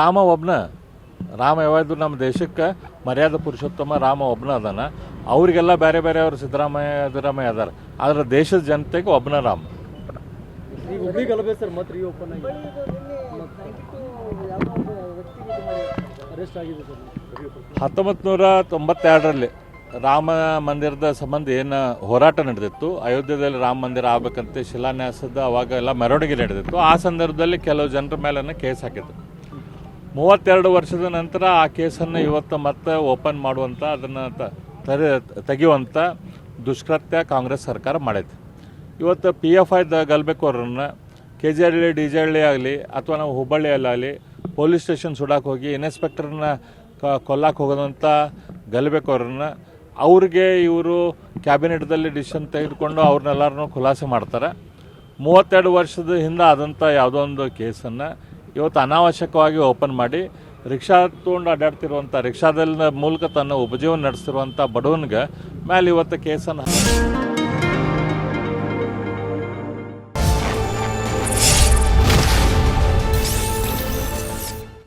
ರಾಮ ಒಬ್ನ ರಾಮ ಯಾವ್ದು ನಮ್ಮ ದೇಶಕ್ಕೆ ಮರ್ಯಾದೆ ಪುರುಷೋತ್ತಮ ರಾಮ ಒಬ್ನ ಅದಾನ. ಅವರಿಗೆಲ್ಲ ಬೇರೆ ಬೇರೆ ಅವರು ಸಿದ್ದರಾಮಯ್ಯ ಸಿದ್ದರಾಮಯ್ಯ ಅದಾರ. ಆದ್ರೆ ದೇಶದ ಜನತೆಗೆ ಒಬ್ನ ರಾಮ. ಹತ್ತೊಂಬತ್ತು ನೂರ ತೊಂಬತ್ತೆರಡರಲ್ಲಿ ರಾಮ ಮಂದಿರದ ಸಂಬಂಧ ಏನು ಹೋರಾಟ ನಡೆದಿತ್ತು. ಅಯೋಧ್ಯೆಯಲ್ಲಿ ರಾಮ ಮಂದಿರ ಆಗ್ಬೇಕಂತ ಶಿಲಾನ್ಯಾಸದ ಅವಾಗ ಎಲ್ಲ ಮೆರವಣಿಗೆ ನಡೆದಿತ್ತು. ಆ ಸಂದರ್ಭದಲ್ಲಿ ಕೆಲವು ಜನರ ಮೇಲೆ ಕೇಸ್ ಹಾಕಿದ್ರು. ಮೂವತ್ತೆರಡು ವರ್ಷದ ನಂತರ ಆ ಕೇಸನ್ನು ಇವತ್ತು ಮತ್ತೆ ಓಪನ್ ಮಾಡುವಂಥ ಅದನ್ನು ತರ ತೆಗೆಯುವಂಥ ದುಷ್ಕೃತ್ಯ ಕಾಂಗ್ರೆಸ್ ಸರ್ಕಾರ ಮಾಡೈತೆ ಇವತ್ತು ಪಿ ಎಫ್ ಐ ಗಲ್ಬೇಕವ್ರನ್ನ K G Halli D G Halli ಆಗಲಿ, ಅಥವಾ ನಾವು ಹುಬ್ಬಳ್ಳಿಯಲ್ಲಾಗಲಿ ಪೊಲೀಸ್ ಸ್ಟೇಷನ್ ಸುಡಕ್ಕೆ ಹೋಗಿ, ಇನ್ಸ್ಪೆಕ್ಟರ್ನ ಕ ಕೊಲ್ಲಕ್ಕೆ ಹೋಗೋದಂಥ ಗಲ್ಬೇಕವ್ರನ್ನ ಅವ್ರಿಗೆ ಇವರು ಕ್ಯಾಬಿನೆಟ್ದಲ್ಲಿ ಡಿಸಿಷನ್ ತೆಗೆದುಕೊಂಡು ಅವ್ರನ್ನೆಲ್ಲರನ್ನೂ ಖುಲಾಸೆ ಮಾಡ್ತಾರೆ. ಮೂವತ್ತೆರಡು ವರ್ಷದ ಹಿಂದೆ ಆದಂಥ ಯಾವುದೋ ಒಂದು ಕೇಸನ್ನು ಇವತ್ತು ಅನಾವಶ್ಯಕವಾಗಿ ಓಪನ್ ಮಾಡಿ ರಿಕ್ಷಾ ತೊಗೊಂಡು ಅಡ್ಡಾಡ್ತಿರುವಂಥ ರಿಕ್ಷಾದಲ್ಲಿ ಮೂಲಕ ತನ್ನ ಉಪಜೀವನ ನಡೆಸಿರುವಂಥ ಬಡವನಿಗೆ ಮೇಲೆ ಇವತ್ತು ಕೇಸನ್ನು